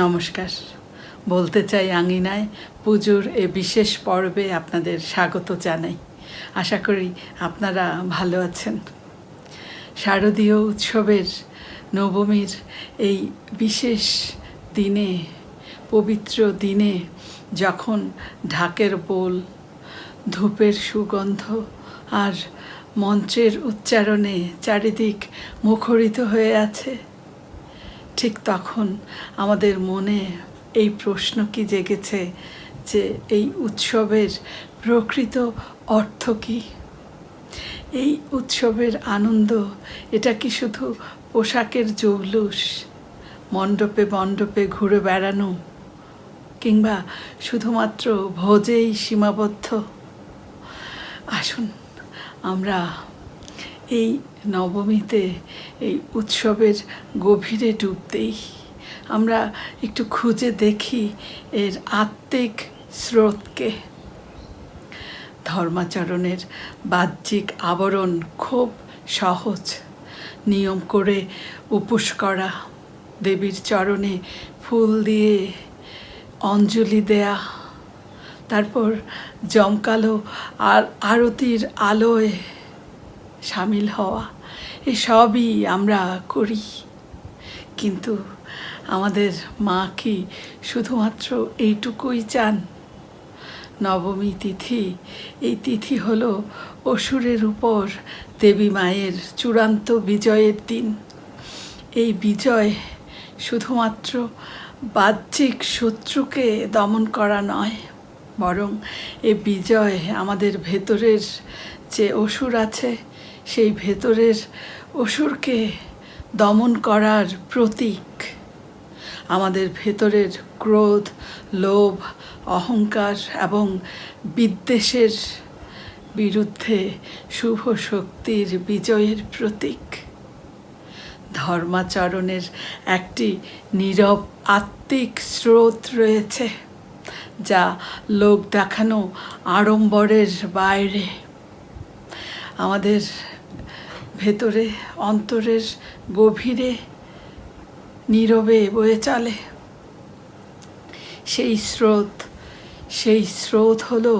নমস্কার। বলতে চাই আঙিনায় পুজোর এ বিশেষ পর্বে আপনাদের স্বাগত জানাই। আশা করি আপনারা ভালো আছেন। শারদীয় উৎসবের নবমীর এই বিশেষ দিনে, পবিত্র দিনে যখন ঢাকের বোল, ধূপের সুগন্ধ আর মন্ত্রের উচ্চারণে চারিদিক মুখরিত হয়ে আছে ঠিক তখন আমাদের মনে এই প্রশ্ন কি জেগেছে যে এই উৎসবের প্রকৃত অর্থ কী? এই উৎসবের আনন্দ, এটা কি শুধু পোশাকের জৌলুস, মণ্ডপে মণ্ডপে ঘুরে বেড়ানো, কিংবা শুধুমাত্র ভোজেই সীমাবদ্ধ? আসুন, আমরা এই নবমীতে এই উৎসবের গভীরে ডুব দেই। আমরা একটু খুঁজে দেখি এর আত্মিক স্রোতকে। ধর্মাচরণের বাহ্যিক আবরণ খুব সহজ। নিয়ম করে উপোস করা, দেবীর চরণে ফুল দিয়ে অঞ্জলি দেয়া, তারপর জমকালো আর আরতির আলোয় সামিল হওয়া, এসবই আমরা করি। কিন্তু আমাদের মা কি শুধুমাত্র এইটুকুই চান? নবমী তিথি, এই তিথি হলো অসুরের উপর দেবী মায়ের চূড়ান্ত বিজয়ের দিন। এই বিজয় শুধুমাত্র বাহ্যিক শত্রুকে দমন করা নয়, বরং এ বিজয় আমাদের ভেতরের যে অসুর আছে সেই ভেতরের অসুরকে দমন করার প্রতীক। আমাদের ভেতরের ক্রোধ, লোভ, অহংকার এবং বিদ্বেষের বিরুদ্ধে শুভ শক্তির বিজয়ের প্রতীক। ধর্মাচরণের একটি নীরব আত্মিক স্রোত রয়েছে, যা লোক দেখানো আড়ম্বরের বাইরে। আমাদের ভেতরে, অন্তরের গভীরে, নীরবে বয়ে চলে। সেই স্রোত সেই স্রোত হলো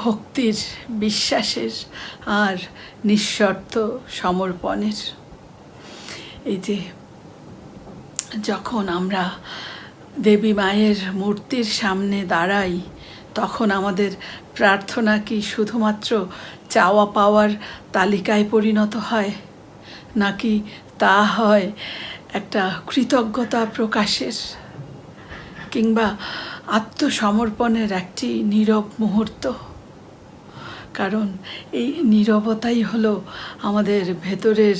ভক্তির বিশ্বাসের আর নিঃশর্ত সমর্পণের। এই যে যখন আমরা দেবী মায়ের মূর্তির সামনে দাঁড়াই তখন আমাদের প্রার্থনা কি শুধুমাত্র চাওয়া পাওয়ার তালিকায় পরিণত হয়? নাকি তা হয় একটা কৃতজ্ঞতা প্রকাশের? কিংবা আত্মসমর্পণের একটি নীরব মুহূর্ত? কারণ এই নীরবতাই হলো আমাদের ভেতরের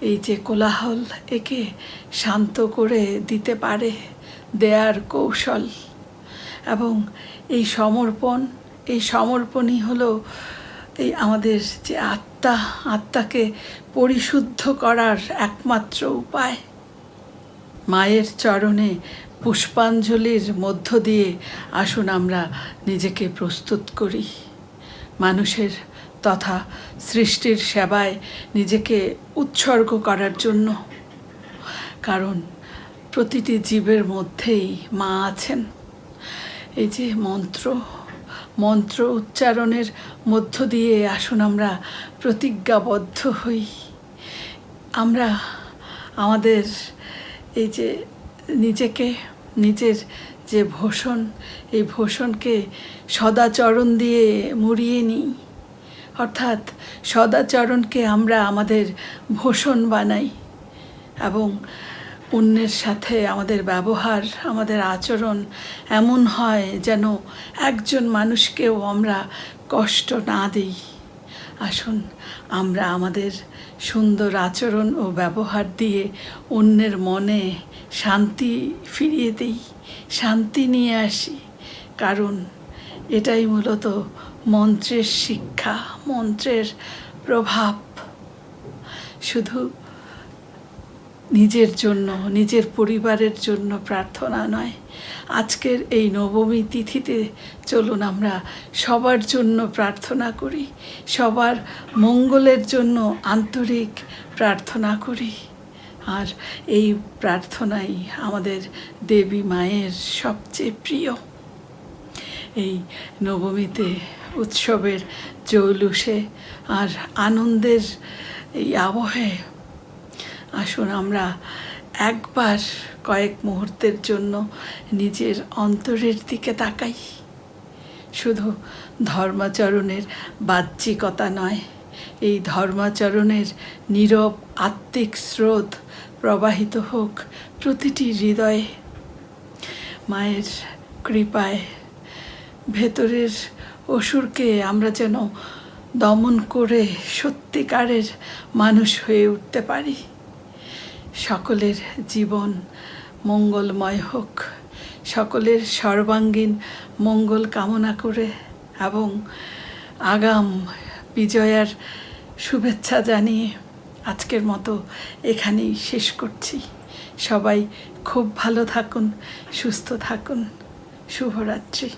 এই যে কোলাহল একে শান্ত করে দিতে পারে দেয়ার কৌশল। এবং এই সমর্পণ, এই সমর্পণই হলো এই আমাদের যে আত্মা, আত্মাকে পরিশুদ্ধ করার একমাত্র উপায়। মায়ের চরণে পুষ্পাঞ্জলির মধ্য দিয়ে আসুন আমরা নিজেকে প্রস্তুত করি। মানুষের তথা সৃষ্টির সেবায় নিজেকে উৎসর্গ করার জন্য। কারণ প্রতিটি জীবের মধ্যেই মা আছেন। এই যে মন্ত্র মন্ত্র উচ্চারণের মধ্য দিয়ে আসুন আমরা, প্রতিজ্ঞাবদ্ধ হই। আমরা আমাদের এই যে নিজেকে, নিজের যে ভোষণ, এই ভোষণকে সদাচরণ দিয়ে মুড়িয়ে নিই। অর্থাৎ সদাচরণকে আমরা আমাদের ভোষণ বানাই এবং অন্যের সাথে আমাদের ব্যবহার, আমাদের আচরণ এমন হয় যেন একজন মানুষকেও আমরা কষ্ট না দিই। আসুন, আমরা আমাদের সুন্দর আচরণ ও ব্যবহার দিয়ে অন্যের মনে শান্তি ফিরিয়ে দিই, শান্তি নিয়ে আসি। কারণ এটাই মূলত মন্ত্রের শিক্ষা, মন্ত্রের প্রভাব। শুধু নিজের জন্য, নিজের পরিবারের জন্য প্রার্থনা নয়। আজকের এই নবমী তিথিতে চলুন আমরা সবার জন্য প্রার্থনা করি, সবার মঙ্গলের জন্য আন্তরিক প্রার্থনা করি। আর এই প্রার্থনাই আমাদের দেবী মায়ের সবচেয়ে প্রিয়। এই নবমীতে উৎসবের জৌলুসে আর আনন্দের এই আবহে আসুন, আমরা একবার কয়েক মুহূর্তের জন্য নিজের অন্তরের দিকে তাকাই। শুধু ধর্মাচরণের বাহ্যিকতা নয়, এই ধর্মাচরণের নীরব আত্মিক স্রোত প্রবাহিত হোক প্রতিটি হৃদয়ে। মায়ের কৃপায় ভেতরের অসুরকে আমরা যেন দমন করে সত্যিকারের মানুষ হয়ে উঠতে পারি। সকলের জীবন মঙ্গলময় হোক। সকলের সর্বাঙ্গীন মঙ্গল কামনা করে এবং আগাম বিজয়ার শুভেচ্ছা জানিয়ে আজকের মতো এখানেই শেষ করছি। সবাই খুব ভালো থাকুন, সুস্থ থাকুন। শুভরাত্রি।